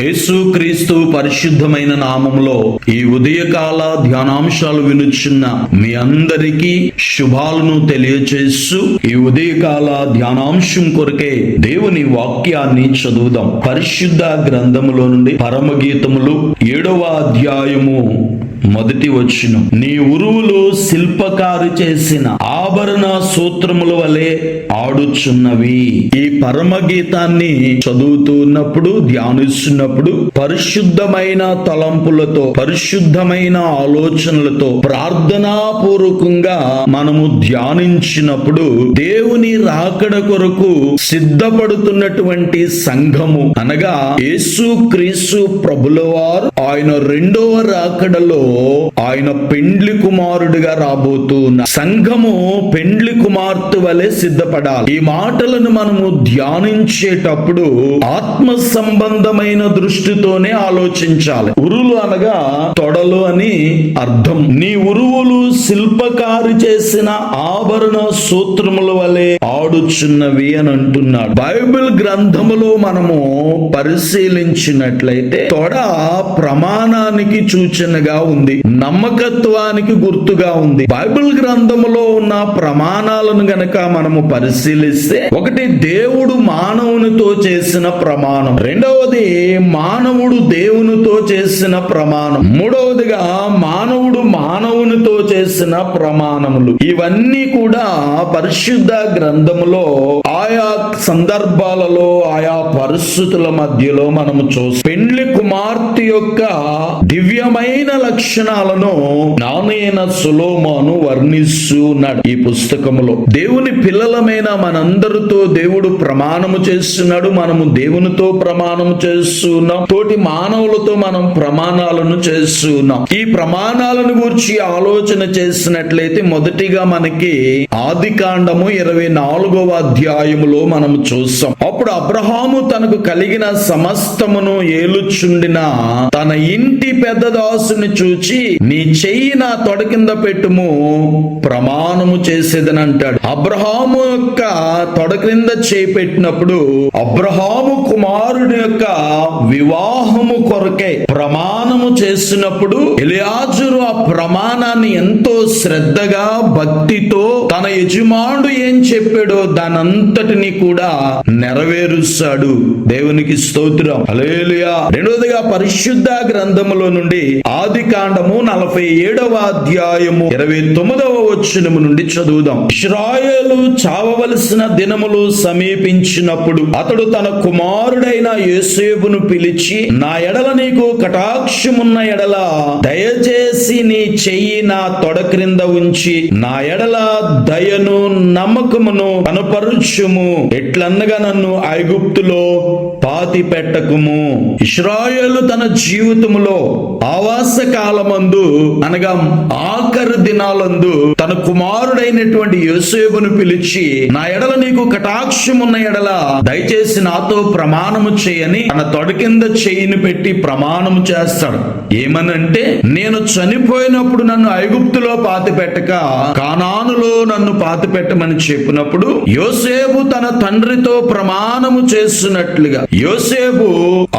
యేసుక్రీస్తు పరిశుద్ధమైన నామంలో ఈ ఉదయకాల ధ్యానాంశాలు వినుచున్న మీ అందరికీ శుభాలను తెలియచేస్తూ ఈ ఉదయకాల ధ్యానాంశం కొరకే దేవుని వాక్యాన్ని చదువుదాం. పరిశుద్ధ గ్రంథములో నుండి పరమగీతములు ఏడవ అధ్యాయము మొదటి వచ్చిన నీ ఉరువులు శిల్పకారు చేసిన ఆభరణ సూత్రముల వలె ఆడుచున్నవి ఈ పరమగీతాన్ని చదువుతూ ఉన్నప్పుడు ధ్యానిస్తున్నప్పుడు పరిశుద్ధమైన తలంపులతో పరిశుద్ధమైన ఆలోచనలతో ప్రార్థనాపూర్వకంగా మనము ధ్యానించినప్పుడు దేవుని రాకడ కొరకు సిద్ధపడుతున్నటువంటి సంఘము అనగా యేసు క్రీస్తు ప్రభుల వారు ఆయన రెండవ రాకడలో ఆయన పెండ్లి కుమారుడిగా రాబోతున్న సంఘము పెండ్లి కుమార్తె వలె సిద్ధపడ ఉండాలి ఈ మాటలను మనము ధ్యానించేటప్పుడు ఆత్మ సంబంధమైన దృష్టితోనే ఆలోచించాలి. ఉరులు అనగా తొడలు అని అర్థం. నీ ఉరువులు శిల్పకారు చేసిన ఆభరణ సూత్రముల వలె ఆడుచున్నవి అని అంటున్నాడు. బైబిల్ గ్రంథములో మనము పరిశీలించినట్లయితే తొడ ప్రమాణానికి సూచనగా ఉంది. నమ్మకత్వానికి గుర్తుగా ఉంది. బైబిల్ గ్రంథములో ఉన్న ప్రమాణాలను గనక మనము పరిశీలిస్తే ఒకటి దేవుడు మానవునితో చేసిన ప్రమాణం రెండవది మానవుడు దేవునితో చేసిన ప్రమాణం మూడవదిగా మానవుడు మానవునితో చేసిన ప్రమాణములు. ఇవన్నీ కూడా పరిశుద్ధ గ్రంథములో ఆయా సందర్భాలలో ఆయా పరిస్థితుల మధ్యలో మనము చూస్తాం పెండ్లి కుమార్తె యొక్క దివ్యమైన లక్షణాలను నానైన సులోమాను వర్ణిస్తూ ఉన్నాడు ఈ పుస్తకములో. దేవుని పిల్లలమైన మనందరితో దేవుడు ప్రమాణము చేస్తున్నాడు మనము దేవునితో ప్రమాణము చేస్తున్నాం తోటి మానవులతో మనం ప్రమాణాలను చేస్తున్నాం ఈ ప్రమాణాలను గురించి ఆలోచన చేసినట్లయితే మొదటిగా మనకి ఆది కాండము ఇరవై నాలుగవ అధ్యాయములో మనం చూస్తాం. అప్పుడు అబ్రహాము తనకు కలిగిన సమస్తమును ఏలుచుండిన తన ఇంటి పెద్ద దాసుని చూచి నీ చెయ్యి నా తొడ కింద పెట్టుము ప్రమాణము చేసేదని అంటాడు. అబ్రహాము యొక్క తొడ క్రింద చేయి పెట్టినప్పుడు అబ్రహాము కుమారుడి యొక్క వివాహము కొరకే ప్రమాణము చేసినప్పుడు ఎలియాజురు ఆ ప్రమాణాన్ని ఎంతో శ్రద్ధగా భక్తితో తన యజమానుడు ఏం చెప్పాడో దానంతటిని కూడా నెరవేరుస్తాడు. దేవునికి స్తోత్రం. అలేలుయా రెండోదిగా పరిశుద్ధ గ్రంథములో నుండి ఆది కాండము నలభై ఏడవ అధ్యాయము ఇరవై తొమ్మిదవ వచ్చినము నుండి చదువుదాం. ఇస్రాయలు చావవలసిన దినములు సమీపించినప్పుడు అతడు తన కుమారుడైన యోసేపును పిలిచి నా ఎడల నీకు కటాక్షమున్న ఎడల దయచేసి నీ చెయ్యి నా తొడక క్రింద ఉంచి నా ఎడల దయను నమ్మకమును కనపరుచుము. ఎట్లన్నగా నన్ను ఐగుప్తులో పాతి పెట్టకుము ఇస్రాయలు తన జీవితములో ఆవాస కాలమందు అనగా ఆఖరి దినాలందు తన కుమారుడైనటువంటి యోసేపును పిలిచి నా ఎడల నీకు కటాక్షమున్న ఎడల దయచేసి నాతో ప్రమాణము చేయని తన తొడ కింద చేయిని పెట్టి ప్రమాణము చేస్తాడు. ఏమనంటే నేను చనిపోయినప్పుడు నన్ను ఐగుప్తులో పాతి పెట్టక కానానులో నన్ను పాతి పెట్టమని చెప్పినప్పుడు యోసేపు తన తండ్రితో ప్రమాణము చేస్తున్నట్లుగా యోసేపు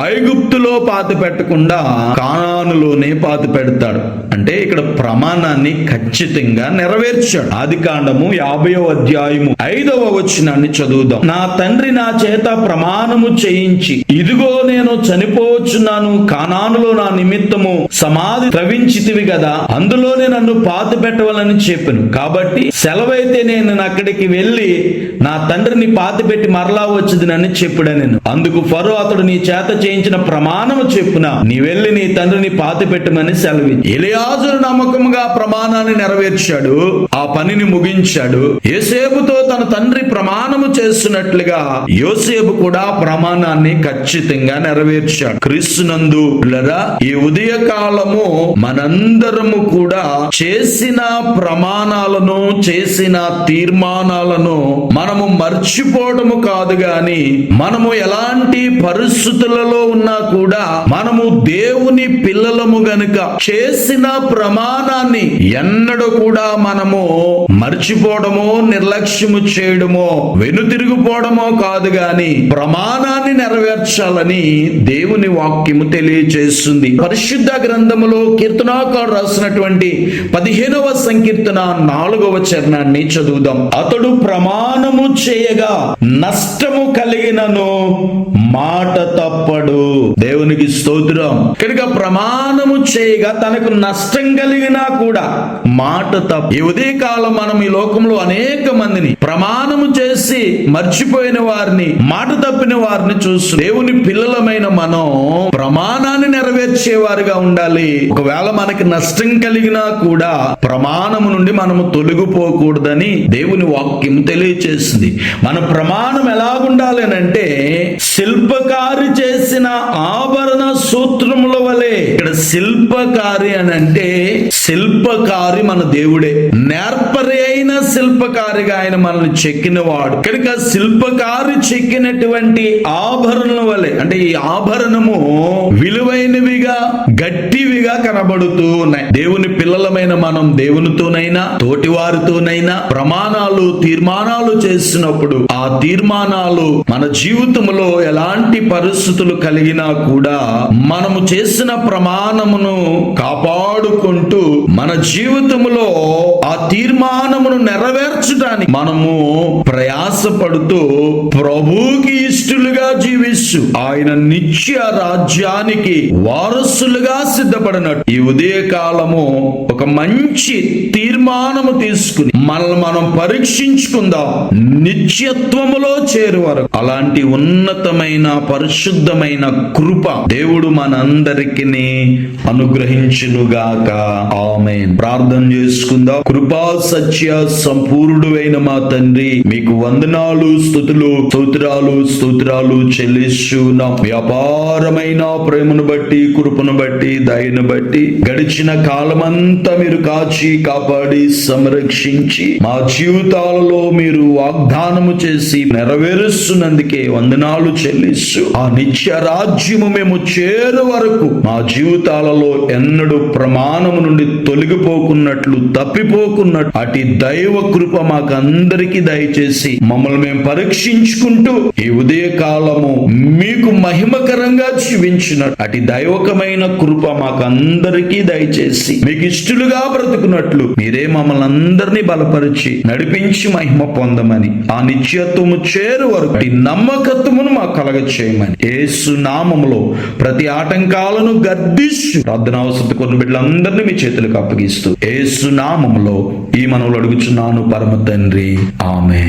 ఐగుప్తులో పాతి పెట్టకుండా కానానులోనే పాతి పెడతాడు అంటే ఇక్కడ ప్రమాణాన్ని ఖచ్చితంగా నెరవేర్చాడు. ఆది కాండము యాభైవ అధ్యాయము ఐదవ వచనాన్ని చదువుదాం. నా తండ్రి నా చేత ప్రమాణము చేయించి ఇదిగో నేను చనిపోవచ్చున్నాను కానానులో నా నిమిత్తము సమాధి త్రవించితివి కదా అందులోనే నన్ను పాతి పెట్టవాలని చెప్పాను. కాబట్టి సెలవైతే నేను అక్కడికి వెళ్ళి నా తండ్రిని పాతి పెట్టి మరలా వచ్చింది నన్ను చెప్పుడా నేను. అందుకు ఫరో అతడు నీ చేత చేయించిన ప్రమాణము చెప్పున నీ వెళ్ళి నీ తండ్రిని పాతి పెట్టమని సెలవి ఎలియాజురు నమ్మకముగా ప్రమాణాన్ని నెరవేర్చాడు ఆ పనిని ముగించాడు. ఏసేపుతో తన తండ్రి ప్రమాణము చేస్తున్నట్లుగా యోసేపు కూడా ప్రమాణాన్ని ఖచ్చితంగా నెరవేర్చాడు. క్రీస్తునందు ఈ ఉదయ కాలము మనందరము కూడా చేసిన ప్రమాణాలను చేసిన తీర్మానాలను మనము మర్చిపోవడము కాదు గాని మనము ఎలాంటి పరిస్థితులలో ఉన్నా కూడా మనము దేవుని పిల్లలము గనుక చేసిన ప్రమాణాన్ని ఎన్నడూ కూడా మనము మర్చిపోవడమో నిర్లక్ష్యము చేయడమో వెనుతిరిగిపోవడమో కాదు గాని ప్రమాణాన్ని నెరవేర్చాలని దేవుని వాక్యము తెలియజేస్తుంది పరిశుద్ధ గ్రంథములో కీర్తనాకారు రాసినటువంటి పదిహేనవ సంకీర్తన నాలుగవ చరణాన్ని చదువుదాం. అతడు ప్రమాణము చేయగా నష్టము కలిగినను తప్పడు. దేవునికి స్తోత్రం. కనుక ప్రమాణము చేయగా తనకు నష్టం కలిగినా కూడా మాట తప్ప ఈ ఉదయకాలం మనం ఈ లోకంలో అనేక మందిని ప్రమాణము చేసి మర్చిపోయిన వారిని మాట తప్పిన వారిని చూస్తూ దేవుని పిల్లలమైన మనం ప్రమాణ నెరవేర్చేవారుగా ఉండాలి. ఒకవేళ మనకి నష్టం కలిగినా కూడా ప్రమాణము నుండి మనము తొలగిపోకూడదని దేవుని వాక్యం తెలియచేసింది మన ప్రమాణం ఎలాగుండాలి అంటే శిల్పకారి చేసిన ఆభరణ సూత్రముల వలె. ఇక్కడ శిల్పకారి అని అంటే శిల్పకారి మన దేవుడే. నేర్పరే శిల్పకారిగా ఆయన మనల్ని చెక్కినవాడు. కనుక శిల్పకారి చెక్కినటువంటి ఆభరణం వలె అంటే ఈ ఆభరణము విలువైనవిగా గట్టివిగా కనబడుతూ ఉన్నాయి. దేవుని పిల్లలమైన మనం దేవునితోనైనా తోటి వారితోనైనా ప్రమాణాలు తీర్మానాలు చేసినప్పుడు ఆ తీర్మానాలు మన జీవితంలో ఎలాంటి పరిస్థితులు కలిగినా కూడా మనము చేసిన ప్రమాణమును కాపాడుకుంటూ మన జీవితంలో ఆ తీర్మానమును నెరవేర్చడానికి మనము ప్రయాసపడుతూ ప్రభుకి ఇష్టలుగా జీవిస్తూ ఆయన నిత్య రాజ్యానికి వారసులుగా సిద్ధపడినట్టు ఈ ఉదయ కాలము ఒక మంచి తీర్మానము తీసుకుని మనల్ని మనం పరీక్షించుకుందాం. నిత్యత్వములో చేరు చేరువారు. అలాంటి ఉన్నతమైన పరిశుద్ధమైన కృప దేవుడు మనందరికి అనుగ్రహించునుగాక. ఆమె ప్రార్థన చేసుకుందాం. కృపా సత్య సంపూర్ణుడైన మా తండ్రి మీకు వందనాలు స్థుతులు స్తోత్రాలు స్తోత్రాలు చెల్లిస్తున్నాం. వ్యాపారమైన ప్రేమను బట్టి కృపను బట్టి దయను బట్టి గడిచిన కాలమంతా మీరు కాచి కాపాడి సంరక్షించి మా జీవితాలలో మీరు వాగ్దానము చేసి నెరవేరుస్తున్నందుకే వందనాలు చెల్లిస్తూ ఆ నిత్య రాజ్యము మేము చేరు వరకు మా జీవితాలలో ఎన్నడూ ప్రమాణము నుండి తొలగిపోకున్నట్లు తప్పిపోకున్నట్లు అటు దైవ కృప మాకు దయచేసి మమ్మల్ని మేము పరీక్షించుకుంటూ ఈ ఉదయ కాలము మీకు మహిమకరంగా జీవించినట్టు అటు దైవకమైన కృప మాకు అందరికీ దయచేసి మీకు ఇష్టలుగా బ్రతుకున్నట్లు మీరే మమ్మల్ని అందరినీ బలపరిచి నడిపించి మహిమ పొందమని ఆ నిత్యత్వము చేరు వరకు ఈ నమ్మకత్వమును మాకు కలగ చేయమని ఏసు నామములో ప్రతి ఆటంకాలను గర్దిస్తూ ప్రార్థన అవసరం కొన్ని బిడ్డలందరినీ మీ చేతులకు అప్పగిస్తూ ఏసు నామములో ఈ మనవులు అడుగుచున్నాను పరమ తండ్రి. ఆమె